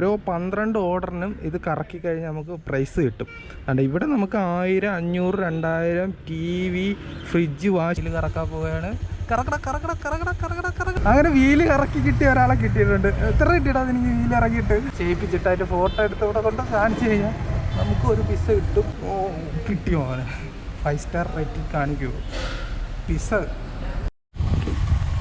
ഓരോ പന്ത്രണ്ട് ഓർഡറിനും ഇത് കറക്കി കഴിഞ്ഞാൽ നമുക്ക് പ്രൈസ് കിട്ടും. അതുകൊണ്ട് ഇവിടെ നമുക്ക് ആയിരം അഞ്ഞൂറ് രണ്ടായിരം ടി വി ഫ്രിഡ്ജ് വാഷിൽ കറക്കാൻ പോവുകയാണ്. കറക്കട കറക്കട കറക്കട കറക്കട കറക്കട അങ്ങനെ വീൽ കറക്കി കിട്ടിയ ഒരാളെ കിട്ടിയിട്ടുണ്ട്. എത്ര കിട്ടിയിട്ടാ എനിക്ക് വീൽ ഇറങ്ങിയിട്ട്? ചെയ്യിപ്പിച്ചിട്ട് അതിന്റെ ഫോട്ടോ എടുത്ത് ഇവിടെ കൊണ്ട് കാണിച്ചു കഴിഞ്ഞാൽ നമുക്ക് ഒരു പിസ്സ കിട്ടും. ഓ കിട്ടിയോ അവന് ഫൈവ് സ്റ്റാർ റേറ്റിംഗ് കാണിക്കുമോ പിസ്സ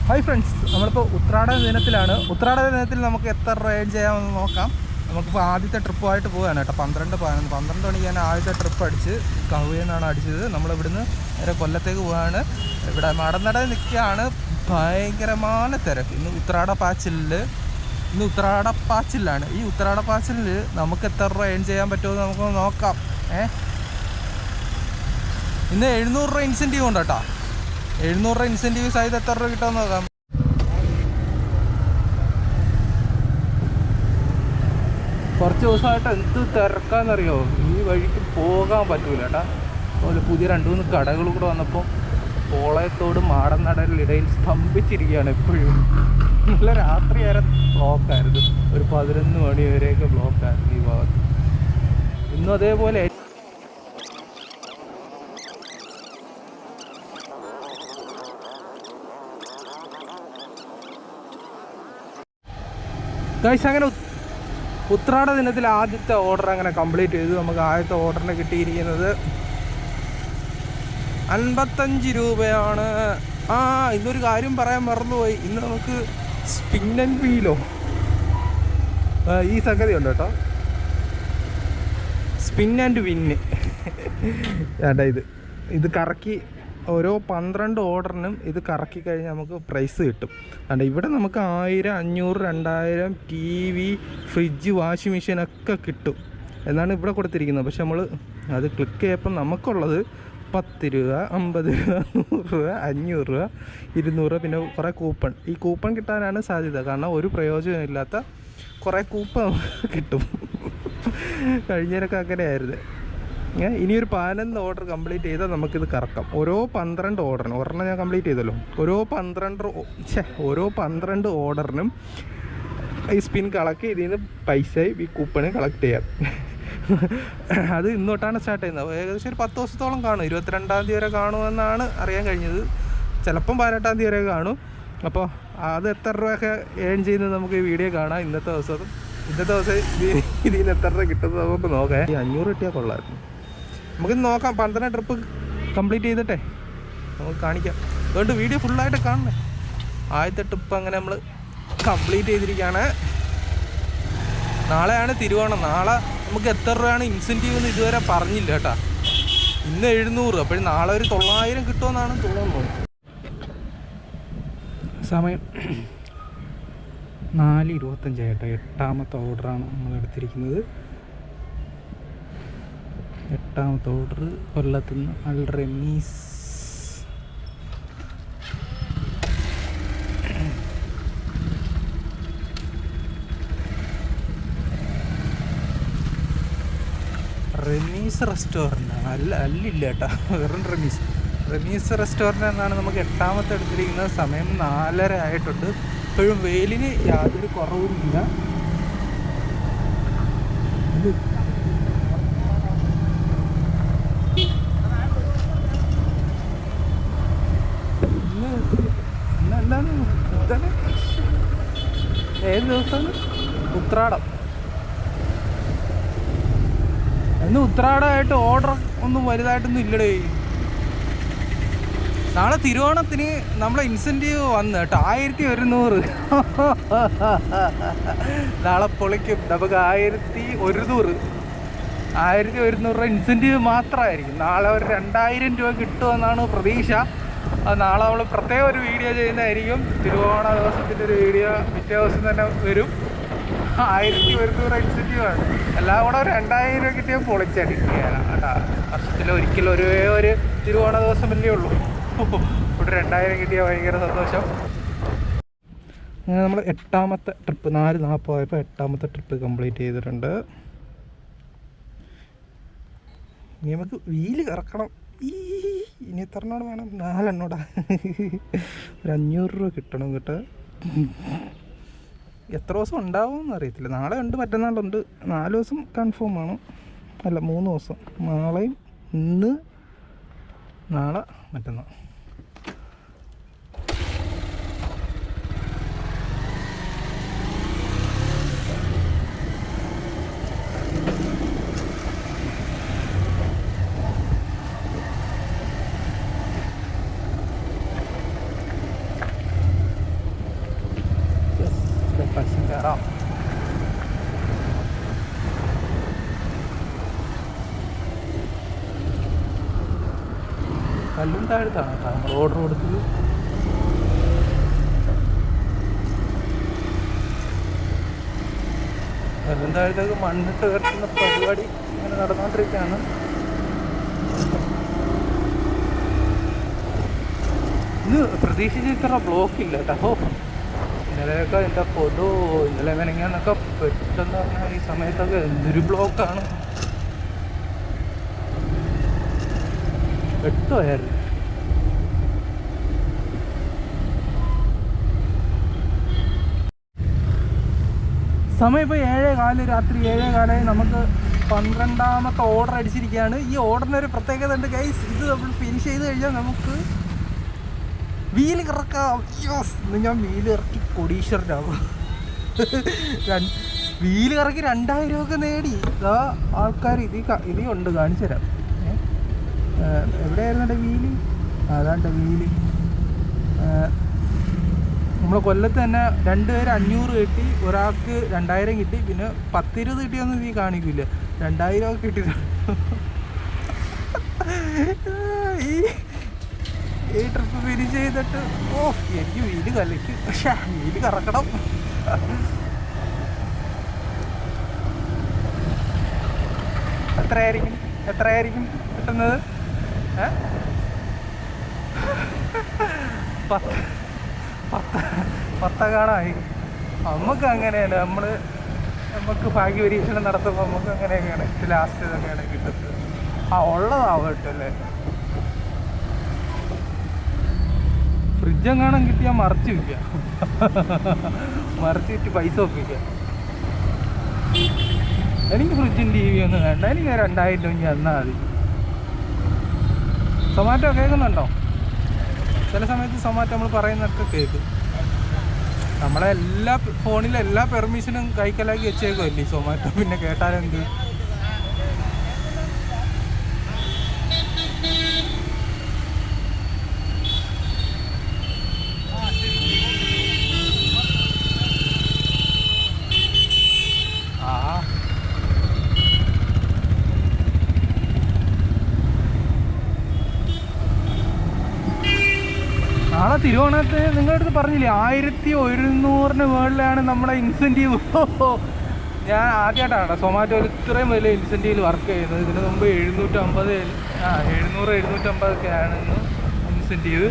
ഹായ് ഫ്രണ്ട്സ് നമ്മളിപ്പോൾ ഉത്രാടന ദിനത്തിലാണ്. ഉത്രാടന ദിനത്തിൽ നമുക്ക് എത്ര രൂപ ചെയ്യാമെന്ന് നോക്കാം. നമുക്കിപ്പോൾ ആദ്യത്തെ ട്രിപ്പുമായിട്ട് പോവുകയാണ് കേട്ടോ. പന്ത്രണ്ട് പതിനൊന്ന് പന്ത്രണ്ട് മണിക്ക് തന്നെ ആദ്യത്തെ ട്രിപ്പ് അടിച്ച് കഹുവയിൽ നിന്നാണ് അടിച്ചത്. നമ്മളിവിടുന്ന് നേരെ കൊല്ലത്തേക്ക് പോവുകയാണ് ഇവിടെ മടന്നട നിൽക്കുകയാണ്. ഭയങ്കരമായ തിരക്ക്. ഇന്ന് ഉത്രാട പാച്ചിലിൽ ഇന്ന് ഉത്രാട പാച്ചിലാണ്. ഈ ഉത്രാട പാച്ചിലിൽ നമുക്ക് എത്ര രൂപ ഏൺ ചെയ്യാൻ പറ്റുമെന്ന് നമുക്ക് നോക്കാം. ഏ? ഇന്ന് എഴുന്നൂറ് രൂപ ഇൻസെന്റീവ് ഉണ്ട് കേട്ടോ എഴുന്നൂറ് രൂപ ഇൻസെന്റീവ്സ് ആയത് എത്ര രൂപ കിട്ടുമെന്ന് നോക്കാം. കുറച്ച് ദിവസമായിട്ട് എന്ത് തിരക്കാന്നറിയോ? ഈ വഴിക്ക് പോകാൻ പറ്റൂല കേട്ടാ. അതുപോലെ പുതിയ രണ്ട് മൂന്ന് കടകൾ കൂടെ വന്നപ്പോൾ പോളയത്തോട് മാടൻ നടലിടയിൽ സ്തംഭിച്ചിരിക്കുകയാണ് എപ്പോഴും. നല്ല രാത്രി വരെ ബ്ലോക്കായിരുന്നു ഒരു പതിനൊന്ന് മണി വരെയൊക്കെ ബ്ലോക്കായിരുന്നു ഈ ഭാഗത്ത്. ഇന്നും അതേപോലെ ഗൈസ് അങ്ങനെ ഉത്രാട ദിനത്തിൽ ആദ്യത്തെ ഓർഡർ അങ്ങനെ കംപ്ലീറ്റ് ചെയ്തു. നമുക്ക് ആദ്യത്തെ ഓർഡറിന് കിട്ടിയിരിക്കുന്നത് അൻപത്തഞ്ച് രൂപയാണ്. ആ ഇന്നൊരു കാര്യം പറയാൻ മറന്നുപോയി. ഇന്ന് നമുക്ക് സ്പിൻ ആൻഡ് വീലോ ഈ സംഗതി ഉണ്ട് കേട്ടോ. സ്പിൻ ആൻഡ് വിന്ന് വേണ്ട ഇത് ഇത് കറക്കി ഓരോ പന്ത്രണ്ട് ഓർഡറിനും ഇത് കറക്കി കഴിഞ്ഞാൽ നമുക്ക് പ്രൈസ് കിട്ടും. അതുകൊണ്ട് ഇവിടെ നമുക്ക് ആയിരം അഞ്ഞൂറ് രണ്ടായിരം T V fridge washing machine ഒക്കെ കിട്ടും. എന്നാണ് ഇവിടെ കൊടുത്തിരിക്കുന്നത്. പക്ഷെ നമ്മൾ അത് ക്ലിക്ക് ചെയ്യപ്പോൾ നമുക്കുള്ളത് പത്ത് രൂപ അമ്പത് രൂപ നൂറ് രൂപ അഞ്ഞൂറ് രൂപ ഇരുന്നൂറ് രൂപ പിന്നെ കുറേ കൂപ്പൺ ഈ കൂപ്പൺ കിട്ടാനാണ് സാധ്യത. കാരണം ഒരു പ്രയോജനമില്ലാത്ത കുറേ കൂപ്പൺ കിട്ടും. കഴിഞ്ഞതിനൊക്കെ അങ്ങനെയായിരുന്നു. ഇനിയൊരു പതിനൊന്ന് ഓർഡർ കംപ്ലീറ്റ് ചെയ്താൽ നമുക്കിത് കറക്കാം. ഓരോ പന്ത്രണ്ട് ഓർഡറിന് ഒരെണ്ണം ഞാൻ കംപ്ലീറ്റ് ചെയ്തല്ലോ. ഓരോ പന്ത്രണ്ട് ഛെ, ഓരോ പന്ത്രണ്ട് ഓർഡറിനും ഈ സ്പിൻ കളക്ട് നിന്ന് പൈസ ഈ കൂപ്പണ് കളക്ട് ചെയ്യാം. അത് ഇന്നോട്ടാണ് സ്റ്റാർട്ട് ചെയ്യുന്നത്. ഏകദേശം ഒരു പത്ത് ദിവസത്തോളം കാണും. ഇരുപത്തിരണ്ടാം തീയതി വരെ കാണുമെന്നാണ് അറിയാൻ കഴിഞ്ഞത്. ചിലപ്പം പതിനെട്ടാം തീയതി വരെ കാണും. അപ്പോൾ അത് എത്ര രൂപയൊക്കെ ഏൺ ചെയ്യുന്നത് നമുക്ക് ഈ വീഡിയോ കാണാം. ഇന്നത്തെ ദിവസം ഇന്നത്തെ ദിവസം ഇതിന് എത്ര രൂപ കിട്ടുന്നത് നമുക്ക് നോക്കാം. ഈ അഞ്ഞൂറ് കിട്ടിയാൽ കൊള്ളായിരുന്നു നമുക്ക് നോക്കാം. പന്ത്രണ്ട് ട്രിപ്പ് കംപ്ലീറ്റ് ചെയ്തിട്ടെ. നമുക്ക് കാണിക്കാം. അതുകൊണ്ട് വീഡിയോ ഫുള്ളായിട്ട് കാണണേ. ആദ്യത്തെ ട്രിപ്പ് അങ്ങനെ നമ്മൾ കംപ്ലീറ്റ് ചെയ്തിരിക്കുകയാണ് നാളെയാണ് തിരുവോണം. നാളെ നമുക്ക് എത്ര രൂപയാണ് ഇൻസെന്റീവ് എന്ന് ഇതുവരെ പറഞ്ഞില്ല കേട്ടാ. ഇന്ന് എഴുന്നൂറ്. അപ്പോൾ നാളെ ഒരു തൊള്ളായിരം കിട്ടുമെന്നാണ് തോന്നുന്നത്. സമയം നാല് ഇരുപത്തഞ്ചായിട്ടോ എട്ടാമത്തെ ഓർഡറാണ് നമ്മൾ എടുത്തിരിക്കുന്നത് എട്ടാമത്തെ ഓർഡർ കൊല്ലത്തുനിന്ന് അൽ റമീസ് റമീസ് റെസ്റ്റോറന്റ് അല്ല അല്ലില്ല കേട്ടോ. വെറും റമീസ്. റമീസ് റെസ്റ്റോറന്റ് എന്നാണ് നമുക്ക് എട്ടാമത്തെ എടുത്തിരിക്കുന്നത്. സമയം നാലര ആയിട്ടുണ്ട്. ഇപ്പോഴും വെയിലിന് യാതൊരു കുറവുമില്ല ഇത് ഇന്ന് ഇന്ന് എന്താണ് എന്താണ് ഏത് ദിവസമാണ്? ഉത്രാടം. ഇന്ന് ഉത്രാടമായിട്ട് ഓർഡർ ഒന്നും വലുതായിട്ടൊന്നും ഇല്ലടേ. നാളെ തിരുവോണത്തിന് നമ്മളെ ഇൻസെന്റീവ് വന്ന് കേട്ടോ. ആയിരത്തി ഒരുന്നൂറ്. നാളെ പൊളിക്കും. നമുക്ക് ആയിരത്തി ഒരുന്നൂറ്. ആയിരത്തി ഒരുന്നൂറ് രൂപ ഇൻസെന്റീവ് മാത്രമായിരിക്കും. നാളെ ഒരു രണ്ടായിരം രൂപ കിട്ടുമെന്നാണ് പ്രതീക്ഷ. അത് നാളെ നമ്മൾ പ്രത്യേക ഒരു വീഡിയോ ചെയ്യുന്നതായിരിക്കും. തിരുവോണ ദിവസത്തിന്റെ ഒരു വീഡിയോ പിറ്റേ ദിവസം തന്നെ വരും. ആയിരത്തി ഒരുന്നൂറ് ഇൻസെന്റീവ് ആണ്. എല്ലാം കൂടെ ഒരു രണ്ടായിരം രൂപ കിട്ടിയാൽ പൊളിച്ചടിക്കുകയാണ് കേട്ടാ. വർഷത്തിൽ ഒരിക്കലും ഒരു ഒരു തിരുവോണ ദിവസം വലിയ ഉള്ളൂ. ഇവിടെ രണ്ടായിരം കിട്ടിയാൽ ഭയങ്കര സന്തോഷം. അങ്ങനെ നമ്മൾ എട്ടാമത്തെ ട്രിപ്പ് നാല് നാൽപ്പതായപ്പോൾ എട്ടാമത്തെ ട്രിപ്പ് കംപ്ലീറ്റ് ചെയ്തിട്ടുണ്ട്. ഇനി നമുക്ക് വീൽ കറക്കണം. ഈ ഇനി എത്ര എണ്ണോട് വേണം? നാലെണ്ണോടാ. ഒരു അഞ്ഞൂറ് രൂപ കിട്ടണം കേട്ടോ. എത്ര ദിവസം ഉണ്ടാവുമെന്ന് അറിയത്തില്ല. നാളെ ഉണ്ട് മറ്റന്നാളുണ്ട്. നാല് ദിവസം കൺഫേം ആണ്. അല്ല മൂന്ന് ദിവസം. നാളെയും ഇന്ന് നാളെ മറ്റന്നാൾ പൈസ കയറാം കല്ലും താഴത്താണ് കേട്ടോ. നമ്മൾ ഓർഡർ കൊടുത്തത്. കല്ലും താഴത്തേക്ക് മണ്ണിട്ട് കയറ്റുന്ന പരിപാടി ഇങ്ങനെ നടന്നുകൊണ്ടിരിക്കുകയാണ് ഇന്ന് പ്രതീക്ഷിച്ച ഇത്ര ബ്ലോക്ക് ഇല്ല കേട്ടോ. ഇന്നലെയൊക്കെ എന്റെ പൊതു ഇന്നലെ മെനങ്ങാന്നൊക്കെ പെട്ടെന്ന് പറഞ്ഞാൽ ഈ സമയത്തൊക്കെ എന്തൊരു ബ്ലോക്കാണ് വെട്ടുമായിരുന്നു സമയം ഇപ്പോൾ ഏഴേ കാൽ രാത്രി ഏഴേ കാലായി നമുക്ക് പന്ത്രണ്ടാമത്തെ ഓർഡർ അടിച്ചിരിക്കുകയാണ്. ഈ ഓർഡറിന് ഒരു പ്രത്യേകത ഉണ്ട് ഗൈസ് ഇത് നമ്മൾ ഫിനിഷ് ചെയ്ത് കഴിഞ്ഞാൽ നമുക്ക് വീൽ കറക്കാം യോസ് ഇന്ന് ഞാൻ വീൽ ഇറക്കി കൊടീശ്വരനാകും. വീൽ ഇറക്കി രണ്ടായിരം രൂപ നേടി. ഇതാ ആൾക്കാർ ഇതി ഇത് ഉണ്ട് കാണിച്ചു തരാം. എവിടെയായിരുന്നു വീൽ അതാണ്ട് വീൽ നമ്മളെ കൊല്ലത്ത് തന്നെ രണ്ടുപേര് അഞ്ഞൂറ് കിട്ടി ഒരാൾക്ക് രണ്ടായിരം കിട്ടി പിന്നെ പത്തിരുപത് കിട്ടിയൊന്നും നീ കാണിക്കില്ല രണ്ടായിരം ഒക്കെ കിട്ടി ഈ ഈ ട്രിപ്പ് ഫിനിഷ് ചെയ്തിട്ട് ഓ എനിക്ക് വീൽ കലയ്ക്കും പക്ഷേ വീൽ കറക്കണം. എത്രയായിരിക്കും? എത്രയായിരിക്കും കിട്ടുന്നത്? ഏ? പത്ത് പത്ത് പത്തകാണായി നമുക്ക് അങ്ങനെയല്ല. നമ്മൾ നമുക്ക് ഭാഗ്യ പരീക്ഷണം നടത്തുമ്പോൾ നമുക്ക് അങ്ങനെയൊക്കെയാണ്. ലാസ്റ്റ് ഇതൊക്കെയാണ് കിട്ടുന്നത്. ആ ഉള്ളതാവട്ടല്ലേ ഫ്രിഡ്ജ് എങ്ങാനും കിട്ടിയാൽ മറച്ചു വയ്ക്കുക മറച്ചിട്ട് പൈസ ഒപ്പിക്കുക. എനിക്ക് ഫ്രിഡ്ജും ടി വി ഒന്നും വേണ്ട. എനിക്ക് രണ്ടായിരം രൂപ തന്നാൽ മതി. സൊമാറ്റോ കേൾക്കുന്നുണ്ടോ? ചില സമയത്ത് സൊമാറ്റോ നമ്മൾ പറയുന്നതൊക്കെ കേൾക്കും നമ്മളെ എല്ലാ ഫോണിലെ എല്ലാ പെർമിഷനും കൈക്കലാക്കി വെച്ചേക്കുമല്ലേ സൊമാറ്റോ? പിന്നെ കേട്ടാലെന്ത് ആ നാളെ തിരുവോണത്തിന് നിങ്ങളുടെ അടുത്ത് പറഞ്ഞില്ലേ? ആയിരത്തി ഒരുന്നൂറിന് മുകളിലാണ് നമ്മുടെ ഇൻസെന്റീവ് ഞാൻ ആദ്യമായിട്ടാണ് സൊമാറ്റോയിൽ ഇത്രയും വലിയ ഇൻസെന്റീവിൽ വർക്ക് ചെയ്യുന്നത്. ഇതിന് മുമ്പ് എഴുന്നൂറ്റമ്പത് ആ എഴുന്നൂറ് എഴുന്നൂറ്റമ്പതൊക്കെ ആണ് ഇൻസെന്റീവ്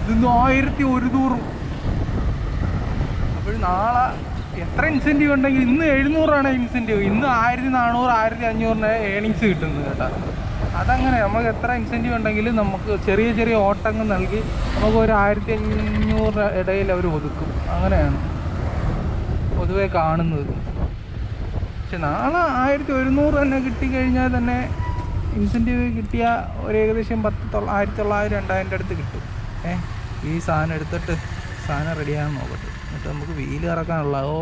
ഇതിന്ന് ആയിരത്തി ഒരുന്നൂറും. അപ്പോൾ നാളെ എത്ര ഇൻസെന്റീവ് ഉണ്ടെങ്കിൽ ഇന്ന് എഴുന്നൂറാണ് ഇൻസെന്റീവ് ഇന്ന് ആയിരത്തി നാനൂറ് ആയിരത്തി അഞ്ഞൂറിന് ഏണിങ്സ് കിട്ടുന്നത് കേട്ടോ. അതങ്ങനെ നമുക്ക് എത്ര ഇൻസെന്റീവ് ഉണ്ടെങ്കിലും നമുക്ക് ചെറിയ ചെറിയ ഓട്ടങ്ങൾ നൽകി നമുക്ക് ഒരു ആയിരത്തി അഞ്ഞൂറ് ഇടയിൽ അവർ ഒതുക്കും. അങ്ങനെയാണ് പൊതുവെ കാണുന്നത്. പക്ഷെ നാളെ ആയിരത്തി ഒരുന്നൂറ് തന്നെ കിട്ടിക്കഴിഞ്ഞാൽ തന്നെ ഇൻസെന്റീവ് കിട്ടിയ ഒരു ഏകദേശം പത്ത് തൊള്ള ആയിരത്തി തൊള്ളായിരം രണ്ടായിരം അടുത്ത് കിട്ടും. ഏ ഈ സാധനം എടുത്തിട്ട് സാധനം റെഡിയാകാൻ നോക്കട്ടെ. എന്നിട്ട് നമുക്ക് വീൽ കറക്കാനുള്ളതോ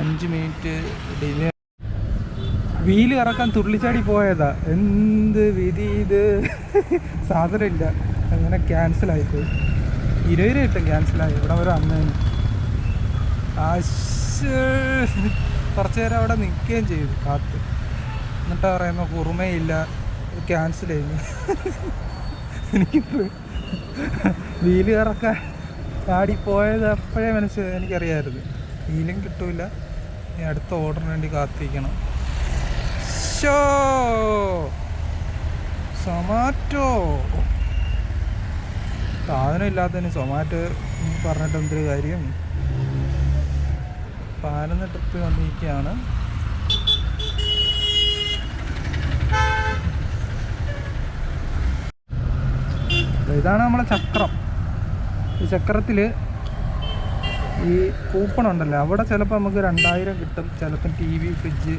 അഞ്ച് മിനിറ്റ് ഡിലേ വീൽ ഇറക്കാൻ തുള്ളിച്ചാടി പോയതാ. എന്ത് വിധി ഇത്? സാധനമില്ല. അങ്ങനെ ക്യാൻസലായിപ്പോയി. ഇരുപത് രൂപ കിട്ടും ക്യാൻസലായി. ഇവിടെ വരെ അന്നേന് കുറച്ച് നേരം അവിടെ നിൽക്കുകയും ചെയ്തു. കാത്ത്. എന്നിട്ട് പറയുമ്പോൾ കുറുമയില്ല. ക്യാൻസൽ ചെയ്യുന്നു എനിക്കിപ്പോൾ വീൽ ഇറക്കാൻ ചാടിപ്പോയത് അപ്പോഴേ മനസ്സിലായി എനിക്കറിയാമായിരുന്നു വീലും കിട്ടൂല. ഇനി അടുത്ത ഓർഡറിന് വേണ്ടി കാത്തിരിക്കണം. ഷോ സൊമാറ്റോ. സാധനം ഇല്ലാത്തതിന് സൊമാറ്റോ പറഞ്ഞിട്ട് എന്തൊരു കാര്യം? പതിനൊന്ന് ട്രിപ്പ് വന്നിരിക്കുകയാണ് ഇതാണ് നമ്മളെ ചക്രം. ഈ ചക്രത്തിൽ ഈ കൂപ്പൺ ഉണ്ടല്ലോ. അവിടെ ചിലപ്പോൾ നമുക്ക് രണ്ടായിരം കിട്ടും. ചിലപ്പം ടി വി ഫ്രിഡ്ജ്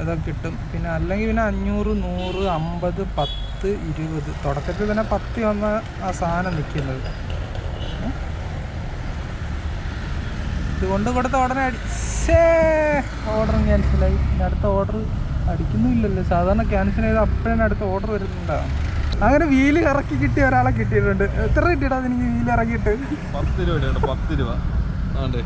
അതൊക്കെ കിട്ടും. പിന്നെ അല്ലെങ്കിൽ പിന്നെ അഞ്ഞൂറ് നൂറ് അമ്പത് പത്ത് ഇരുപത്. തുടക്കത്തിൽ തന്നെ പത്ത് വന്ന ആ സാധനം നിൽക്കുന്നത്. ഇതുകൊണ്ട് കൊടുത്ത ഉടനെ അടിച്ചേ ഓർഡർ ക്യാൻസലായി പിന്നെ അടുത്ത ഓർഡർ അടിക്കുന്നില്ലല്ലോ സാധാരണ ക്യാൻസൽ ചെയ്ത് അപ്പോഴാണ് അടുത്ത ഓർഡർ വരുന്നുണ്ടാവും. അങ്ങനെ വീൽ ഇറക്കി കിട്ടിയ ഒരാളെ കിട്ടിയിട്ടുണ്ട്. എത്ര കിട്ടിയിട്ടാ എനിക്ക് വീൽ ഇറക്കിയിട്ട്? പത്ത് രൂപ പത്ത് രൂപ. ആണ്ടേ.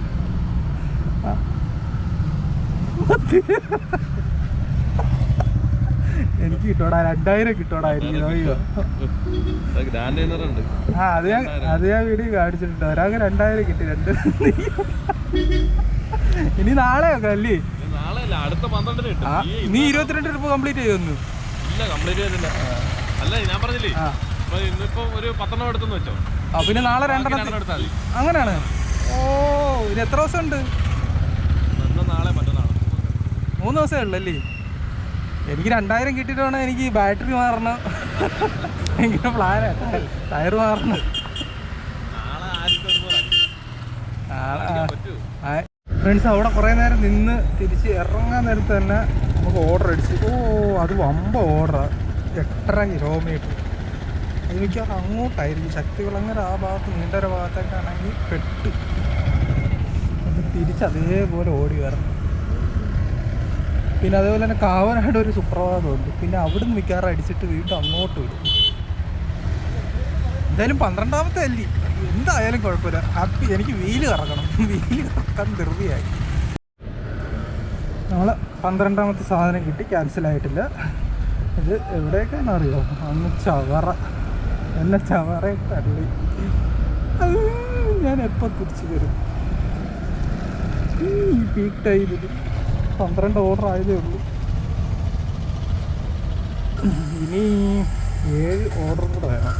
എനിക്ക് കിട്ടോടാ രണ്ടായിരം കിട്ടോടാ എനിക്ക് ആ അത് ഞാൻ അത് ഞാൻ വീഡിയോ കാണിച്ചിട്ടുണ്ട്. ഒരാൾക്ക് രണ്ടായിരം കിട്ടി രണ്ട് ഇനി അല്ലേ നാളെ അല്ല പന്ത്രണ്ടിന് കിട്ടും. നീ ഇരുപത്തിരണ്ട് ട്രിപ്പ് കംപ്ലീറ്റ് ചെയ്തൊന്നു. ഇല്ല കംപ്ലീറ്റ് ചെയ്തില്ല. അല്ല ഞാൻ പറഞ്ഞില്ലേ ഇന്നിപ്പോ ഒരു പത്തെണ്ണം എടുത്തെന്ന് വെച്ചോ? പിന്നെ നാളെ രണ്ടെണ്ണം എടുത്താൽ അങ്ങനെയാണ് ഓ ഇത് എത്ര ദിവസം ഉണ്ട് നാളെ മൂന്ന് ദിവസമേ ഉള്ളല്ലേ? എനിക്ക് രണ്ടായിരം കിട്ടിയിട്ടാണ് എനിക്ക് ബാറ്ററി മാറണം. ഭയങ്കര പ്ലാനാ ടയർ മാറണം. ഫ്രണ്ട്സ് അവിടെ കുറേ നേരം നിന്ന് തിരിച്ച് ഇറങ്ങാൻ നേരത്ത് തന്നെ നമുക്ക് ഓർഡർ അടിച്ച്. ഓ അത് വമ്പ ഓർഡറാണ് എട്ടര കിലോമീറ്റർ അത് മിക്കവാറും അങ്ങോട്ടായിരിക്കും. ശക്തികുളങ്ങര ആ ഭാഗത്ത് നീണ്ടര ഭാഗത്തേക്കാണെങ്കിൽ പെട്ട്. അത് തിരിച്ച് അതേപോലെ ഓടി വരണം. പിന്നെ അതേപോലെ തന്നെ കാവനാട് ഒരു സുപ്രഭാതമുണ്ട്. പിന്നെ അവിടുന്ന് മിക്കവാറും അടിച്ചിട്ട് വീണ്ടും അങ്ങോട്ട് വിടും എന്തായാലും പന്ത്രണ്ടാമത്തെ അല്ലി. എന്തായാലും കുഴപ്പമില്ല. ഹാപ്പി എനിക്ക് വീൽ കറക്കണം. വീൽ കറക്കാൻ ധൃതിയായി. നമ്മൾ പന്ത്രണ്ടാമത്തെ സാധനം കിട്ടി. ക്യാൻസൽ ആയിട്ടില്ല. ഇത് എവിടേക്കാണെന്ന് അറിയോ? അന്ന് ചവറ. എന്ന ചവറ തള്ളി. ഞാൻ എപ്പോൾ തിരിച്ചു വരും ഈ പീക്ക് ടൈമിൽ പന്ത്രണ്ട് ഓർഡർ ആയതേ ഉള്ളൂ. ഇനി ഏഴ് ഓർഡർ കൂടെ വേണം.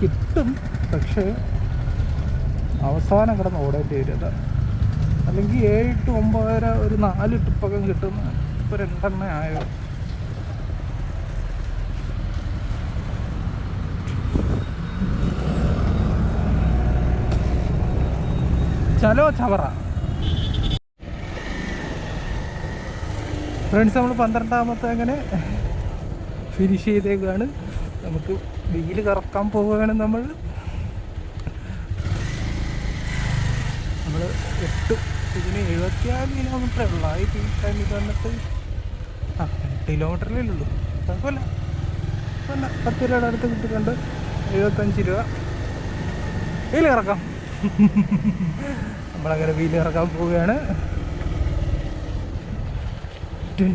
കിട്ടും പക്ഷേ അവസാനം കിടന്ന് ഓടേണ്ടി വരും. അല്ലെങ്കിൽ ഏഴ് ടു ഒമ്പതര ഒരു നാല് ട്രിപ്പൊക്കെ കിട്ടുന്ന ഇപ്പോൾ രണ്ടെണ്ണ ആയോ? ചലോ ചവറ. ഫ്രണ്ട്സ് നമ്മൾ പന്ത്രണ്ടാമത്തെ അങ്ങനെ ഫിനിഷ് ചെയ്തേക്കാണ്. നമുക്ക് വെയിൽ കറക്കാൻ പോവുകയാണ് നമ്മൾ നമ്മൾ എട്ട് ഇതിന് എഴുപത്തിയാറ് കിലോമീറ്റർ ഉള്ളു. ആ ഈ ടൈമിൽ വന്നിട്ട് ആ എട്ട് കിലോമീറ്ററിലേ ഉള്ളൂ. കുഴപ്പമില്ല. കുഴപ്പമില്ല. പത്ത് രൂപയുടെ അടുത്ത് കിട്ടിയിട്ടുണ്ട്. എഴുപത്തഞ്ച് രൂപ. വെയിൽ കറക്കാം. നമ്മളങ്ങനെ വെയിൽ കറക്കാൻ പോവുകയാണ്. എത്ര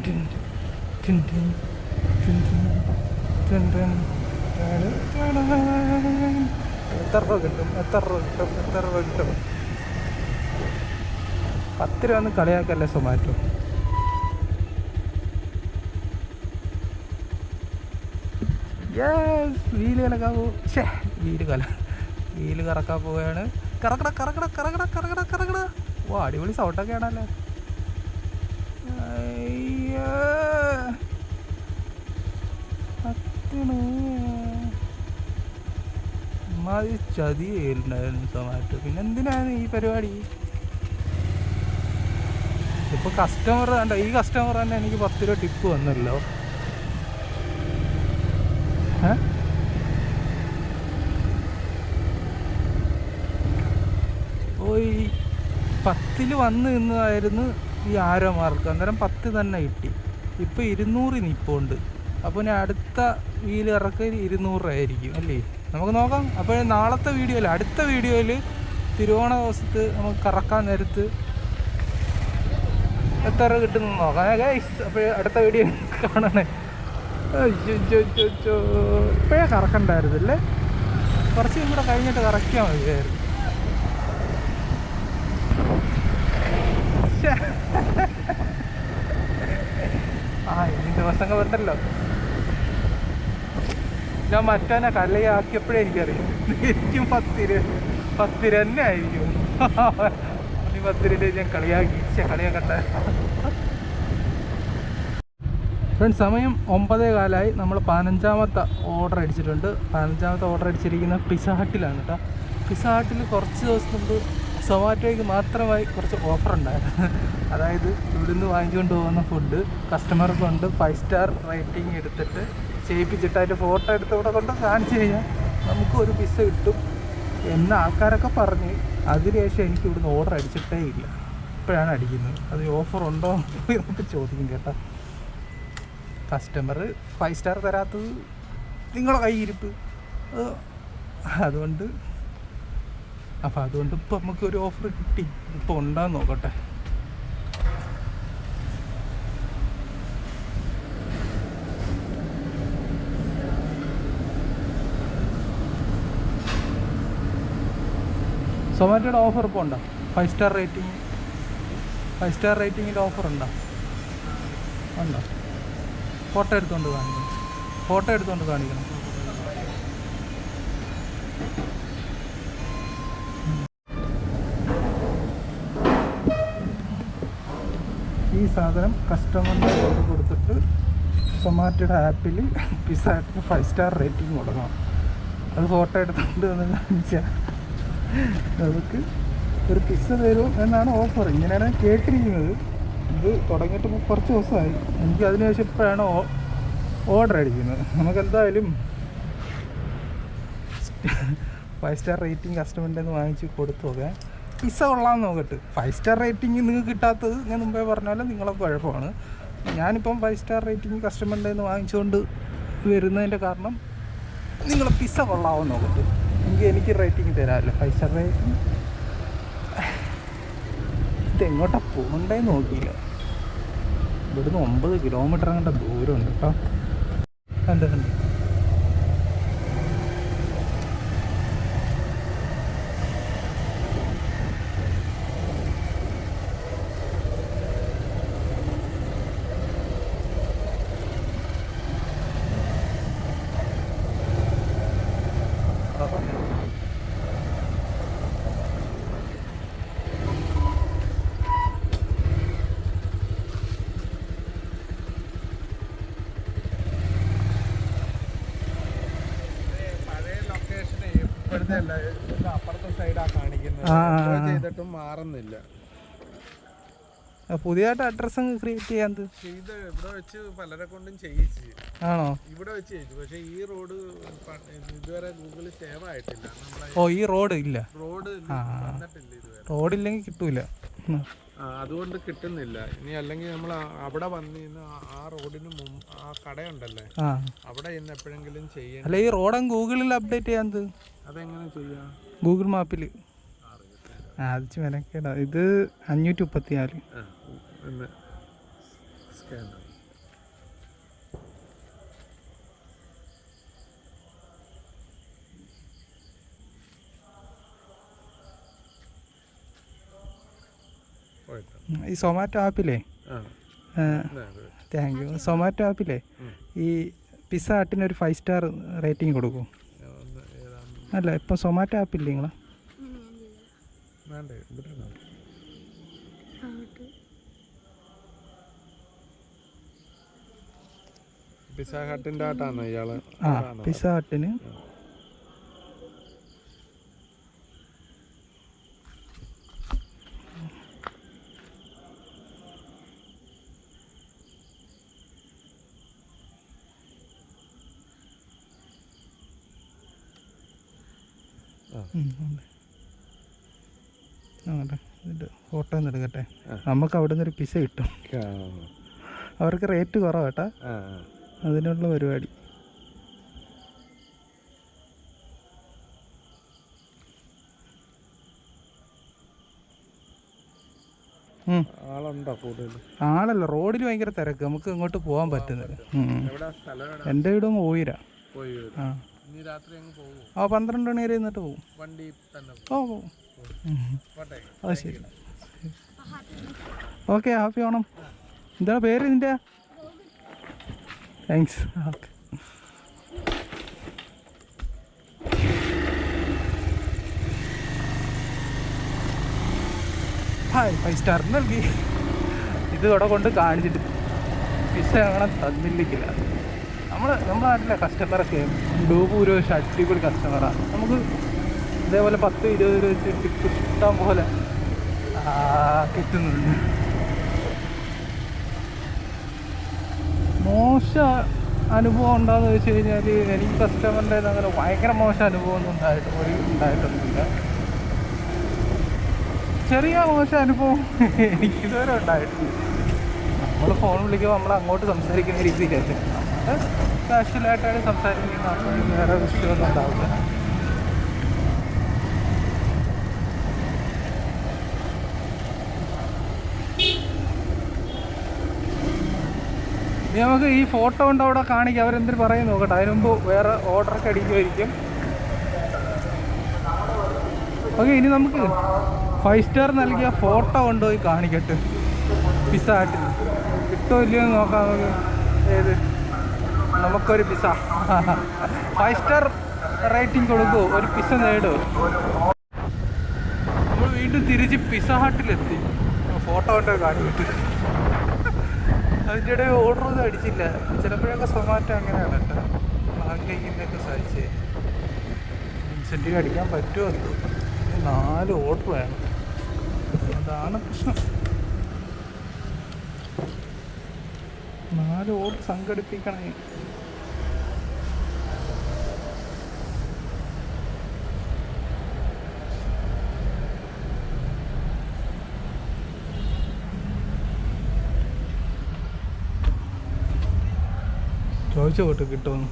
രൂപ കിട്ടും? എത്ര രൂപ കിട്ടും? എത്ര രൂപ കിട്ടും? പത്ത് രൂപ ഒന്ന് കളിയാക്കല്ലേ സൊമാറ്റോ? വീൽ കലക്കാൻ പോകും ഷേ വീൽ കല വീൽ കറക്കാൻ പോവുകയാണ്. കറക്കട കറക്കട കറക്കട കറക്കട കറക്കട. ഓ അടിപൊളി സൗണ്ടൊക്കെ ആണല്ലേ ചെയ്യുന്നുണ്ടായിരുന്നു സൊമാറ്റോ പിന്നെ എന്തിനാണ് ഈ പരിപാടി? ഇപ്പൊ കസ്റ്റമർ വേണ്ട ഈ കസ്റ്റമർ തന്നെ എനിക്ക് പത്ത് രൂപ ടിപ്പ് വന്നല്ലോ. പോയി പത്തിൽ വന്ന് നിന്നതായിരുന്നു ഈ ആരോ മാർക്ക്. അന്നേരം പത്ത് തന്നെ കിട്ടി. ഇപ്പം ഇരുന്നൂറ് നിപ്പുണ്ട്. അപ്പോൾ ഞാൻ അടുത്ത വീൽ ഇറക്കൽ ഇരുന്നൂറ് ആയിരിക്കും അല്ലേ? നമുക്ക് നോക്കാം. അപ്പോൾ നാളത്തെ വീഡിയോയിൽ അടുത്ത വീഡിയോയിൽ തിരുവോണ ദിവസത്ത് നമുക്ക് കറക്കാൻ നേരത്ത് എത്ര കിട്ടുന്നു നോക്കാം. അപ്പോൾ അടുത്ത വീഡിയോ കാണണേ. ഇപ്പോഴേ കറക്കണ്ടായിരുന്നില്ലേ? കുറച്ച് കൂടെ കഴിഞ്ഞിട്ട് കറക്കിയാൽ മതിയായിരുന്നു ശ്ശേ. ആ ഇനി ദിവസങ്ങൾ ഉണ്ടല്ലോ. ഞാൻ മറ്റവനെ കലയാക്കിയപ്പോഴേ എനിക്കറിയാം. എനിക്കും പത്തിര പത്തിര തന്നെ ആയിരിക്കും. ഈ ഞാൻ കളിയാക്കി കളിയാക്കട്ടെ. ഫ്രണ്ട് സമയം ഒമ്പതേ കാലമായി നമ്മൾ പതിനഞ്ചാമത്തെ ഓർഡർ അടിച്ചിട്ടുണ്ട്. പതിനഞ്ചാമത്തെ ഓർഡർ അടിച്ചിരിക്കുന്ന പിസ ഹട്ടിലാണ് കേട്ടോ പിസ്സ ഹട്ടിൽ കുറച്ച് ദിവസം മുമ്പ് സൊമാറ്റോയ്ക്ക് മാത്രമായി കുറച്ച് ഓഫർ ഉണ്ടായിരുന്നു. അതായത് ഇവിടുന്ന് വാങ്ങിച്ചുകൊണ്ട് പോകുന്ന ഫുഡ് കസ്റ്റമർ കൊണ്ട് ഫൈവ് സ്റ്റാർ റേറ്റിംഗ് എടുത്തിട്ട് ചെയ്യിപ്പിച്ചിട്ട് അതിന്റെ ഫോട്ടോ എടുത്ത് ഇവിടെ കൊണ്ട് കാണിച്ചു കഴിഞ്ഞാൽ നമുക്ക് ഒരു പിസ്സ കിട്ടും എന്ന ആൾക്കാരൊക്കെ പറഞ്ഞ്. അതിനുശേഷം എനിക്ക് ഇവിടുന്ന് ഓർഡർ അടിച്ചിട്ടേ ഇല്ല. ഇപ്പോഴാണ് അടിക്കുന്നത്. അത് ഓഫർ ഉണ്ടോ എന്നൊക്കെ ചോദിക്കും കേട്ടോ. കസ്റ്റമർ ഫൈവ് സ്റ്റാർ തരാത്തത് നിങ്ങളുടെ കൈയിരിപ്പ് അതുകൊണ്ട് അപ്പോൾ അതുകൊണ്ട് ഇപ്പം നമുക്ക് ഒരു ഓഫർ കിട്ടി. ഇപ്പോൾ ഉണ്ടാന്ന് നോക്കട്ടെ. സൊമാറ്റോയുടെ ഓഫർ ഇപ്പോൾ ഉണ്ടോ? Five star rating five star റേറ്റിങ്ങിന്റെ offer ഉണ്ടോ? ഉണ്ടോ? ഫോട്ടോ എടുത്തുകൊണ്ട് കാണിക്കണം. ഫോട്ടോ എടുത്തുകൊണ്ട് കാണിക്കണം. സാധനം കസ്റ്റമറിന്റെ ഓർഡർ കൊടുത്തിട്ട് സൊമാറ്റോയുടെ ആപ്പിൽ പിസ ആപ്പിന് ഫൈവ് സ്റ്റാർ റേറ്റിംഗ് കൊടുക്കണം. അത് ഫോട്ടോ എടുത്തുകൊണ്ട് വന്ന് കാണിച്ചാൽ നമുക്ക് ഒരു പിസ്സ തരും എന്നാണ് ഓഫർ ഇങ്ങനെയാണ് കേട്ടിരിക്കുന്നത്. ഇത് തുടങ്ങിയിട്ട് കുറച്ച് ദിവസമായി. എനിക്ക് അതിനുശേഷം ഇപ്പോഴാണ് ഓർഡർ അടിക്കുന്നത്. നമുക്കെന്തായാലും ഫൈവ് സ്റ്റാർ റേറ്റിംഗ് കസ്റ്റമറിന്റെ വാങ്ങിച്ച് കൊടുത്തു നോക്കാം. പിസ്സ കൊള്ളാമെന്ന് നോക്കട്ട്. ഫൈവ് സ്റ്റാർ റേറ്റിംഗ് നിങ്ങൾക്ക് കിട്ടാത്തത് ഞാൻ മുമ്പേ പറഞ്ഞാലും നിങ്ങളെ കുഴപ്പമാണ്. ഞാനിപ്പം ഫൈവ് സ്റ്റാർ റേറ്റിംഗ് കസ്റ്റമറിന്റെ നിന്ന് വാങ്ങിച്ചുകൊണ്ട് വരുന്നതിന്റെ കാരണം നിങ്ങൾ പിസ്സ കൊള്ളാമെന്ന് നോക്കട്ട്. എനിക്ക് എനിക്ക് റേറ്റിംഗ് തരാമല്ലോ ഫൈവ് സ്റ്റാർ റേറ്റിംഗ് ഇതെങ്ങോട്ടാണ് പോകണ്ടേ നോക്കിയില്ല. ഇവിടുന്ന് ഒമ്പത് കിലോമീറ്റർ അങ്ങോട്ട് ദൂരമുണ്ട് കേട്ടോ കണ്ട് കണ്ട് പഴയ ലൊക്കേഷൻ ഇപ്പോഴത്തെ അല്ല ഇതിന്റെ അപ്പുറത്തെ സൈഡാ കാണിക്കുന്നത് ആ, ആ, എന്തോ ആ. ചെയ്തിട്ടും മാറുന്നില്ല. പുതിയതായിട്ട് അഡ്രസ് ക്രിയേറ്റ് ചെയ്യാൻ ഇത് ഇവിടെ വെച്ച് പലരെ കൊണ്ടും ചെയ്യിച്ച്. ആണോ? ഇവിടെ വെച്ച് ചെയ്തു. പക്ഷെ ഈ റോഡ് ഇതുവരെ ഗൂഗിളിൽ സേവ് ആയിട്ടില്ല. ഓ ഈ റോഡ് ഇല്ല. റോഡ്. വന്നിട്ടില്ല ഇതുവരെ. റോഡില്ലെങ്കിൽ കിട്ടൂല. അതുകൊണ്ട് കിട്ടുന്നില്ല. ഇനി അല്ലെങ്കിൽ നമ്മൾ അവിടെ വന്നിന്ന് ആ- റോഡിന് മുമ്പ് ആ കടയുണ്ടല്ലേ? അവിടെ ഇന്ന് എപ്പോഴെങ്കിലും ചെയ്യണം അല്ല ഈ റോഡ് ഗൂഗിളിൽ അപ്ഡേറ്റ് ചെയ്യാൻ അതെങ്ങനെ ചെയ്യാം? ഗൂഗിൾ മാപ്പിൽ മെനക്കേടാ. ഇത് അഞ്ഞൂറ്റി മുപ്പത്തി നാല് ഈ സൊമാറ്റോ ആപ്പിലേ. താങ്ക് യു സൊമാറ്റോ ആപ്പില്ലേ ഈ പിസ്സ ഹട്ടിന് ഒരു ഫൈവ് സ്റ്റാർ റേറ്റിംഗ് കൊടുക്കും. അല്ല ഇപ്പം സൊമാറ്റോ ആപ്പില്ലേ നിങ്ങൾ വേണ്ടേ ഇവിടെ. പിസ്സ ഹട്ടിന്റെ ആട്ടാണോ ഇയാൾ ആ? പിസ്സ ഹട്ടിന് ആ. ഫോട്ടോ ഒന്ന് എടുക്കട്ടെ? നമുക്ക് അവിടെ നിന്ന് ഒരു പിസ കിട്ടും. അവർക്ക് റേറ്റ് കുറവാട്ടാ അതിനുള്ള പരിപാടി. ആളല്ല റോഡിൽ ഭയങ്കര തിരക്ക്. നമുക്ക് ഇങ്ങോട്ട് പോകാൻ പറ്റുന്നില്ല. എന്റെ വീടും ഓയിര ആ. പന്ത്രണ്ട് മണി വരെ നിന്നിട്ട് പോകും. ഓ പോകും ഓക്കെ ഹാപ്പി ഓണം. എന്താണ് പേര് നിന്റെ thanks okay hi five star നൽകി. ഇത് ഇവിടെ കൊണ്ട് കാണിച്ചിട്ട് പിസ അങ്ങനെ തന്നില്ലിക്കില്ല നമ്മൾ നമ്മുടെ നാട്ടിലെ കസ്റ്റമറൊക്കെ ഡൂപൂര് അടിപൊളി കസ്റ്റമറാണ് നമുക്ക് ഇതേപോലെ പത്ത് ഇരുപത് രൂപ വെച്ച് കിട്ടാൻ പോലെ. കിട്ടുന്നുണ്ട്. മോശ അനുഭവം ഉണ്ടാകുന്ന വെച്ച് കഴിഞ്ഞാൽ എനിക്ക് കസ്റ്റമറിന്റെ അങ്ങനെ ഭയങ്കര മോശം അനുഭവം ഒന്നും ഉണ്ടായിട്ട് ഒരു ഉണ്ടായിട്ടൊന്നുമില്ല. ചെറിയ മോശം അനുഭവം എനിക്ക് ഇതുവരെ ഉണ്ടായിട്ടില്ല. നമ്മൾ ഫോൺ വിളിക്കുമ്പോൾ നമ്മൾ അങ്ങോട്ട് സംസാരിക്കുന്ന രീതിയിലല്ലേ. നമ്മൾ കാഷ്വലായിട്ടാണ് സംസാരിക്കുന്നത് അപ്പോഴും വേറെ വിഷയമൊന്നും ഉണ്ടാവില്ല. നമുക്ക് ഈ ഫോട്ടോ കൊണ്ട് അവിടെ കാണിക്കാം. അവരെന്തിനു പറയും നോക്കട്ടെ. അതിന് മുമ്പ് വേറെ ഓർഡറൊക്കെ അടിക്കുമായിരിക്കും. ഓക്കെ ഇനി നമുക്ക് ഫൈവ് സ്റ്റാർ നൽകിയ ഫോട്ടോ കൊണ്ടുപോയി കാണിക്കട്ടെ. പിസ്സ ഹട്ടിൽ കിട്ടോ ഇല്ലയോ എന്ന് നോക്കാം നമുക്ക്. ഏത്? നമുക്കൊരു പിസ്സ ഫൈവ് സ്റ്റാർ റേറ്റിംഗ് കൊടുക്കുമോ ഒരു പിസ്സ നേടുമോ നമ്മൾ വീണ്ടും തിരിച്ച് പിസ്സ ഹട്ടിലെത്തി ഫോട്ടോ കൊണ്ടുപോയി കാണിക്കട്ടെ. അതിന്റെ ഇടയിൽ ഓർഡർ ഒന്നും അടിച്ചില്ല. ചിലപ്പോഴൊക്കെ സൊമാറ്റോ അങ്ങനെയാണ് കേട്ടോ. ആഗ്രഹിക്കുന്നതൊക്കെ സാധിച്ച്. ഇൻസെന്റീവ് അടിക്കാൻ പറ്റുമോ എന്തോ? നാല് ഓർഡർ വേണം. അതാണ് പ്രശ്നം. നാല് ഓർഡർ സംഘടിപ്പിക്കണേ. ചോദിച്ചു പോട്ട് കിട്ടുമെന്ന്.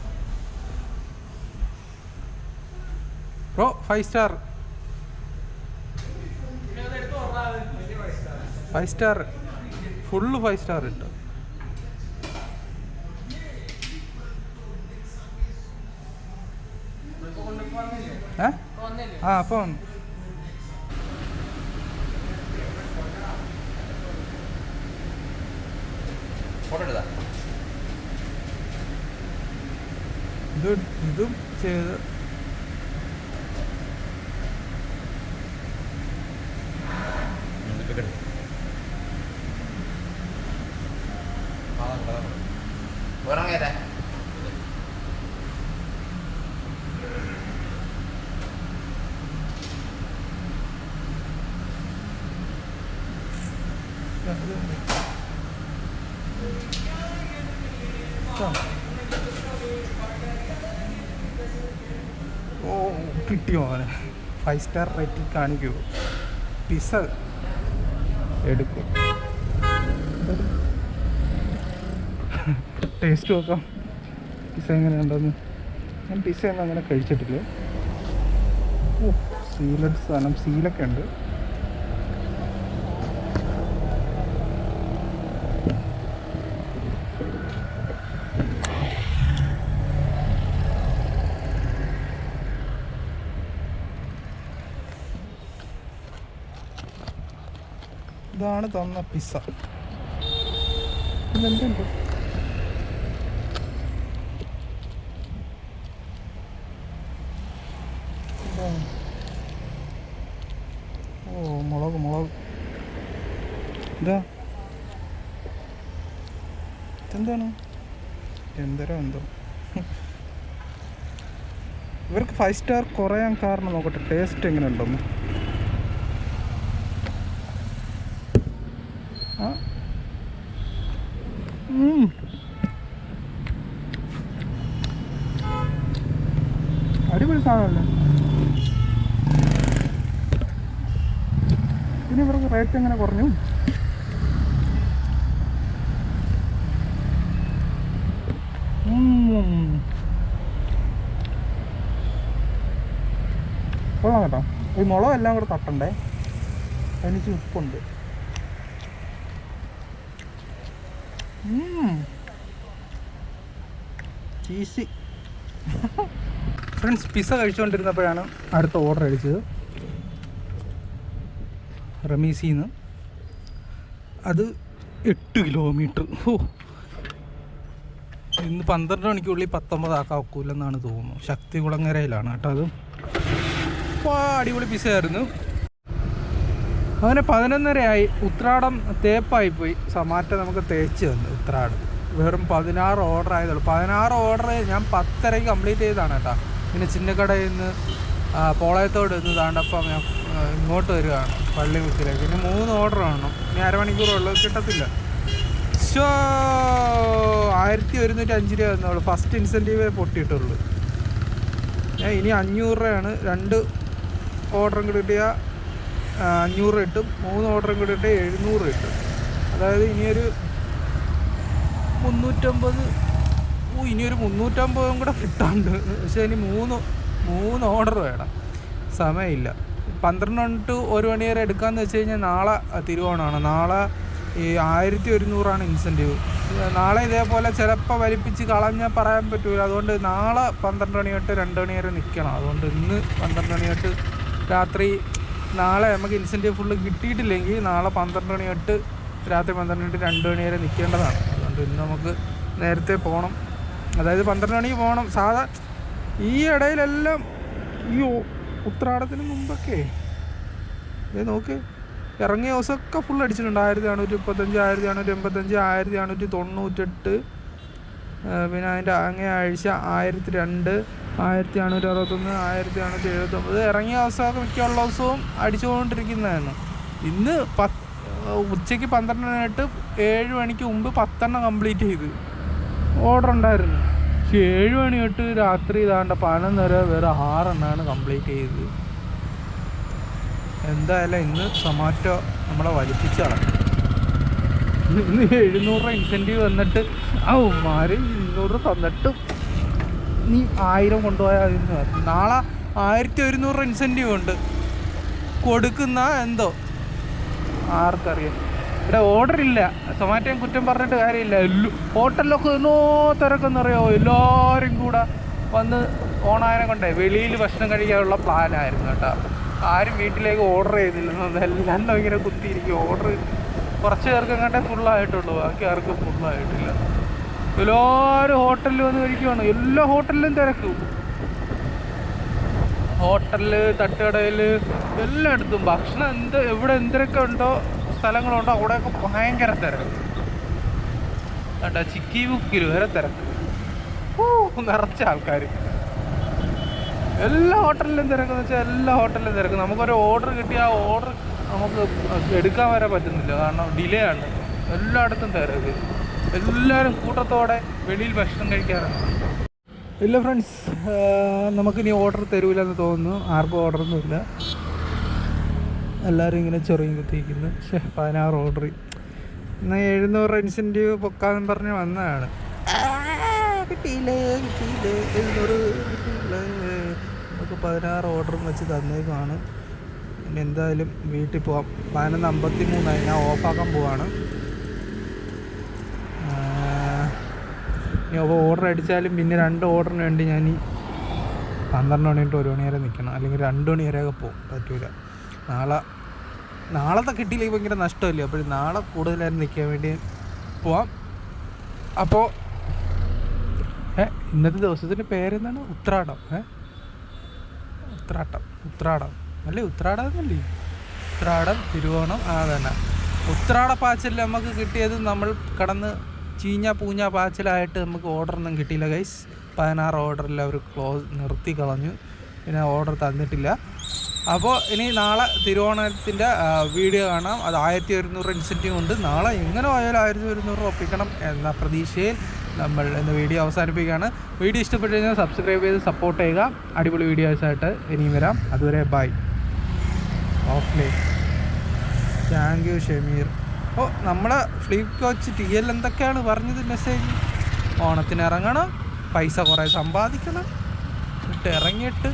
Bro five star five star full five star ഇട്ടു. ഏ? ആ അപ്പോൾ ഇത് ഇതും ചെയ്ത് ഫൈവ് സ്റ്റാർ റേറ്റിംഗ് കാണിക്കൂ. പിസ എടുക്കും. ടേസ്റ്റ് നോക്കാം. പിസ എങ്ങനെയുണ്ടെന്ന്. ഞാൻ പിസ ഒന്നും അങ്ങനെ കഴിച്ചിട്ടില്ല. ഓ സീലഡ് സാധനം സീലൊക്കെ ഉണ്ട്. ഇതാണ് തന്ന പിസ്സ. ഇതെന്തുണ്ട്? ഓ മുളക് മുളക്. ഇതാ. ഇതെന്താണ്? എന്തരോ എന്തോ. ഇവർക്ക് ഫൈവ് സ്റ്റാർ കുറയാൻ കാരണം നോക്കട്ടെ ടേസ്റ്റ് എങ്ങനെ ഉണ്ടെന്ന് ആ ഉം. അടിപൊളി സാധനമല്ലേ പിന്നെ ഇവർക്ക് റേറ്റ് എങ്ങനെ കുറഞ്ഞു. കൊള്ളാം കേട്ടോ. ഈ മുളക് എല്ലാം കൂടെ തട്ടണ്ടേ? എനിക്ക് ഉപ്പുണ്ട്. ഫ്രണ്ട്സ് പിസ്സ കഴിച്ചുകൊണ്ടിരുന്നപ്പോഴാണ് അടുത്ത ഓർഡർ അടിച്ചത്. റമീസിന്ന്. അത് എട്ട് കിലോമീറ്റർ. ഓ ഇന്ന് പന്ത്രണ്ട് മണിക്കുള്ളിൽ പത്തൊമ്പതാക്കാൻ ഒക്കൂലെന്നാണ് തോന്നുന്നു. ശക്തി കുളങ്ങരയിലാണ് കേട്ടോ അത്. അടിപൊളി പിസ്സയായിരുന്നു അങ്ങനെ പതിനൊന്നരയായി. ഉത്രാടം തേപ്പായി പോയി. സമാറ്റ നമുക്ക് തേച്ച് തന്നു ഉത്രാടം. വെറും പതിനാറ് ഓർഡർ ആയതുള്ളൂ പതിനാറ് ഓർഡർ ഞാൻ പത്തരയ്ക്ക് കംപ്ലീറ്റ് ചെയ്തതാണ് കേട്ടോ. പിന്നെ ചിന്നക്കടയിൽ നിന്ന് പോളയത്തോട് നിന്ന് താണ്ടപ്പം ഞാൻ ഇങ്ങോട്ട് വരികയാണ് പള്ളി മുക്കിലേക്ക് ഇനി മൂന്ന് ഓർഡർ വേണം. ഇനി അരമണിക്കൂറുള്ളത് കിട്ടത്തില്ല. ഷോ ആയിരത്തി ഒരുന്നൂറ്റി അഞ്ച് രൂപ എന്നുള്ളു ഫസ്റ്റ് ഇൻസെന്റീവേ പൊട്ടിയിട്ടുള്ളൂ. ഞാൻ ഇനി അഞ്ഞൂറ് രൂപയാണ്. രണ്ട് ഓർഡറും കൂടി കിട്ടിയാൽ അഞ്ഞൂറ് കിട്ടും. മൂന്ന് ഓർഡറും കൂടി കിട്ടിയാൽ എഴുന്നൂറ് കിട്ടും. അതായത് ഇനിയൊരു മുന്നൂറ്റമ്പത് ഓ ഇനിയൊരു മുന്നൂറ്റമ്പതും കൂടെ കിട്ടാണ്ട്. പക്ഷേ ഇനി മൂന്ന് മൂന്ന് ഓർഡർ വേണം. സമയമില്ല. പന്ത്രണ്ട് ടു ഒരു മണി വരെ എടുക്കാമെന്ന് വെച്ച് കഴിഞ്ഞാൽ നാളെ തിരുവോണമാണ്. നാളെ ഈ ആയിരത്തി ഒരുന്നൂറാണ് ഇൻസെന്റീവ് നാളെ ഇതേപോലെ ചിലപ്പോൾ വലിപ്പിച്ച് കളഞ്ഞാൽ പറയാൻ പറ്റൂല. അതുകൊണ്ട് നാളെ പന്ത്രണ്ട് മണി തൊട്ട് രണ്ട് മണി വരെ നിൽക്കണം അതുകൊണ്ട് ഇന്ന് പന്ത്രണ്ട് മണി തൊട്ട് രാത്രി നാളെ നമുക്ക് ഇൻസെന്റീവ് ഫുള്ള് കിട്ടിയിട്ടില്ലെങ്കിൽ നാളെ പന്ത്രണ്ട് മണി തൊട്ട് രാത്രി പന്ത്രണ്ട് തൊട്ട് രണ്ട് മണി വരെ നിൽക്കേണ്ടതാണ് അതുകൊണ്ട് ഇന്ന് നമുക്ക് നേരത്തെ പോകണം അതായത് പന്ത്രണ്ട് മണിക്ക് പോകണം സാധാ ഈ ഇടയിലെല്ലാം ഈ ഉത്രാടത്തിന് മുമ്പൊക്കെ. ഏ നോക്ക്. ഇറങ്ങിയ ദിവസമൊക്കെ ഫുൾ അടിച്ചിട്ടുണ്ട്. ആയിരത്തി അഞ്ഞൂറ്റി മുപ്പത്തഞ്ച് ആയിരത്തി അഞ്ഞൂറ്റി എൺപത്തഞ്ച് ആയിരത്തി അഞ്ഞൂറ്റി തൊണ്ണൂറ്റെട്ട് പിന്നെ അതിന്റെ അങ്ങേ ആഴ്ച ആയിരത്തി രണ്ട് ആയിരത്തി അഞ്ഞൂറ്റി അറുപത്തൊന്ന് ആയിരത്തി അഞ്ഞൂറ്റി എഴുപത്തൊമ്പത് ഇറങ്ങിയ ദിവസമൊക്കെ മിക്കുള്ള ദിവസവും അടിച്ചുകൊണ്ടിരിക്കുന്നതായിരുന്നു ഇന്ന് പത്ത് ഉച്ചയ്ക്ക് പന്ത്രണ്ടിനായിട്ട് ഏഴ് മണിക്ക് മുമ്പ് പത്തെണ്ണം കംപ്ലീറ്റ് ചെയ്ത്. ഓർഡർ ഉണ്ടായിരുന്നു. പക്ഷെ ഏഴ് മണി തൊട്ട് രാത്രി ഇതാണ്ട പതിനൊന്ന് വരെ വേറെ ആറെണ്ണമാണ് കംപ്ലീറ്റ് ചെയ്തത്. എന്തായാലും ഇന്ന് സൊമാറ്റോ നമ്മളെ വലിപ്പിച്ചാണ് ഇന്ന് എഴുന്നൂറ് രൂപ ഇൻസെന്റീവ് വന്നിട്ട് ആ ഉമ്മാര് ഇരുന്നൂറ് തന്നിട്ട് നീ ആയിരം കൊണ്ടുപോയാൽ അതിന് നാളെ ആയിരത്തി ഒരുന്നൂറ് രൂപ ഇൻസെന്റീവ് ഉണ്ട്. കൊടുക്കുന്ന എന്തോ? ആർക്കറിയാം. ഇവിടെ ഓർഡർ ഇല്ല. സൊമാറ്റോയും കുറ്റം പറഞ്ഞിട്ട് കാര്യമില്ല. ഹോട്ടലിലൊക്കെ എന്നോ തിരക്കെന്നറിയോ എല്ലാവരും കൂടെ വന്ന് ഓണായനെ കൊണ്ടേ വെളിയിൽ ഭക്ഷണം കഴിക്കാനുള്ള പ്ലാനായിരുന്നു കേട്ടോ. ആരും വീട്ടിലേക്ക് ഓർഡർ ചെയ്തില്ല എല്ലാം ഇങ്ങനെ കുത്തിയിരിക്കും. ഓർഡർ കുറച്ച് പേർക്ക് എങ്ങോട്ടേ ഫുള്ളായിട്ടുള്ളൂ ബാക്കി ആർക്കും ഫുള്ളായിട്ടില്ല എല്ലാവരും ഹോട്ടലിൽ വന്ന് കഴിക്കുവാണ്. എല്ലാ ഹോട്ടലിലും തിരക്കും. ഹോട്ടലിൽ തട്ടുകടയിൽ എല്ലായിടത്തും. ഭക്ഷണം എന്ത് എവിടെ എന്തൊക്കെ ഉണ്ടോ സ്ഥലങ്ങളുണ്ടോ. അവിടെയൊക്കെ ഭയങ്കര തിരക്ക്. കണ്ട? ചിക്കി ബുക്കിൽ വരെ തിരക്ക്. നിറച്ച ആൾക്കാർ എല്ലാ ഹോട്ടലിലും തിരക്കെന്ന് വെച്ചാൽ എല്ലാ ഹോട്ടലിലും തിരക്ക്. നമുക്കൊരു ഓർഡർ കിട്ടിയ ആ ഓർഡർ നമുക്ക് എടുക്കാൻ വരെ പറ്റുന്നില്ല. കാരണം ഡിലേ ആണ്. എല്ലായിടത്തും തിരക്ക്. എല്ലാവരും കൂട്ടത്തോടെ വെളിയിൽ ഭക്ഷണം കഴിക്കാറുണ്ട്. ഇല്ല ഫ്രണ്ട്സ് നമുക്കിനി ഓർഡർ തരൂലെന്ന് തോന്നുന്നു. ആർക്കും ഓർഡറൊന്നുമില്ല എല്ലാവരും ഇങ്ങനെ ചെറിയ കുത്തിയിരിക്കുന്നു. പക്ഷേ പതിനാറ് ഓർഡർ എന്നാൽ എഴുന്നൂറ് ഇൻസെന്റീവ് പൊക്കാന്ന് പറഞ്ഞ് വന്നതാണ്. കിട്ടിയില്ലേ കിട്ടിയില്ലേ എഴുന്നൂറ് കിട്ടിയില്ലേ. നമുക്ക് പതിനാറ് ഓർഡറും വെച്ച് തന്നേക്കുവാണ്. പിന്നെ എന്തായാലും വീട്ടിൽ പോവാം. പതിനൊന്ന് അമ്പത്തി മൂന്നായി ഞാൻ ഓഫാക്കാൻ പോവാണ്. ഇനി അപ്പോൾ ഓർഡർ അടിച്ചാലും പിന്നെ രണ്ട് ഓർഡറിന് വേണ്ടി ഞാൻ പന്ത്രണ്ട് മണി തൊട്ട് ഒരു മണി വരെ നിൽക്കണം അല്ലെങ്കിൽ രണ്ട് മണി വരെയൊക്കെ പോകും പറ്റൂല. നാളെ നാളത്തെ കിട്ടിയില്ലെങ്കിൽ ഭയങ്കര നഷ്ടമല്ലേ? അപ്പോൾ നാളെ കൂടുതലായിട്ട് നിൽക്കാൻ വേണ്ടി പോവാം. അപ്പോൾ ഇന്നത്തെ ദിവസത്തിന്റെ പേരെന്താണ്? ഉത്രാടം ഏ? ഉത്രാട്ടം ഉത്രാടം. അല്ലേ ഉത്രാടം എന്നല്ലേ? ഉത്രാടം തിരുവോണം ആ തന്നെ ഉത്രാട പാച്ചിൽ നമുക്ക് കിട്ടിയത് നമ്മൾ കടന്ന് ചീഞ്ഞ പൂഞ്ഞ പാച്ചിലായിട്ട് നമുക്ക് ഓർഡറൊന്നും കിട്ടിയില്ല ഗൈസ് പതിനാറ് ഓർഡറിൽ അവർ ക്ലോസ് നിർത്തി കളഞ്ഞു. പിന്നെ ഓർഡർ തന്നിട്ടില്ല. അപ്പോൾ ഇനി നാളെ തിരുവോണത്തിന്റെ വീഡിയോ കാണാം. അത് ആയിരത്തി ഒരുന്നൂറ് ഇൻസെന്റീവ് ഉണ്ട്. നാളെ എങ്ങനെ പോയാലും ആയിരത്തി ഒരുന്നൂറ് ഒപ്പിക്കണം എന്ന പ്രതീക്ഷയിൽ നമ്മൾ ഇന്ന് വീഡിയോ അവസാനിപ്പിക്കുകയാണ്. വീഡിയോ ഇഷ്ടപ്പെട്ടു കഴിഞ്ഞാൽ സബ്സ്ക്രൈബ് ചെയ്ത് സപ്പോർട്ട് ചെയ്യുക. അടിപൊളി വീഡിയോസായിട്ട് ഇനിയും വരാം. അതുവരെ by. Offline thank you Shameer. ഓ നമ്മളെ ഫ്ലിപ്പ് കോച്ച് ടി എൽ എന്തൊക്കെയാണ് പറഞ്ഞത് മെസ്സേജ്? ഓണത്തിന് ഇറങ്ങണം. പൈസ കുറേ സമ്പാദിക്കണം. ഇട്ട് ഇറങ്ങിയിട്ട്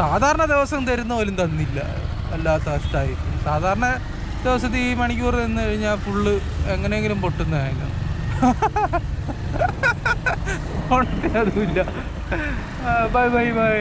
സാധാരണ ദിവസം തരുന്ന പോലും തന്നില്ല. വല്ലാത്ത അവസ്ഥയായി സാധാരണ ദിവസത്തിൽ ഈ മണിക്കൂർ നിന്ന് കഴിഞ്ഞാൽ ഫുള്ള് എങ്ങനെയെങ്കിലും പൊട്ടുന്നതായിരുന്നു അതുമില്ല ബൈ ബൈ ബൈ.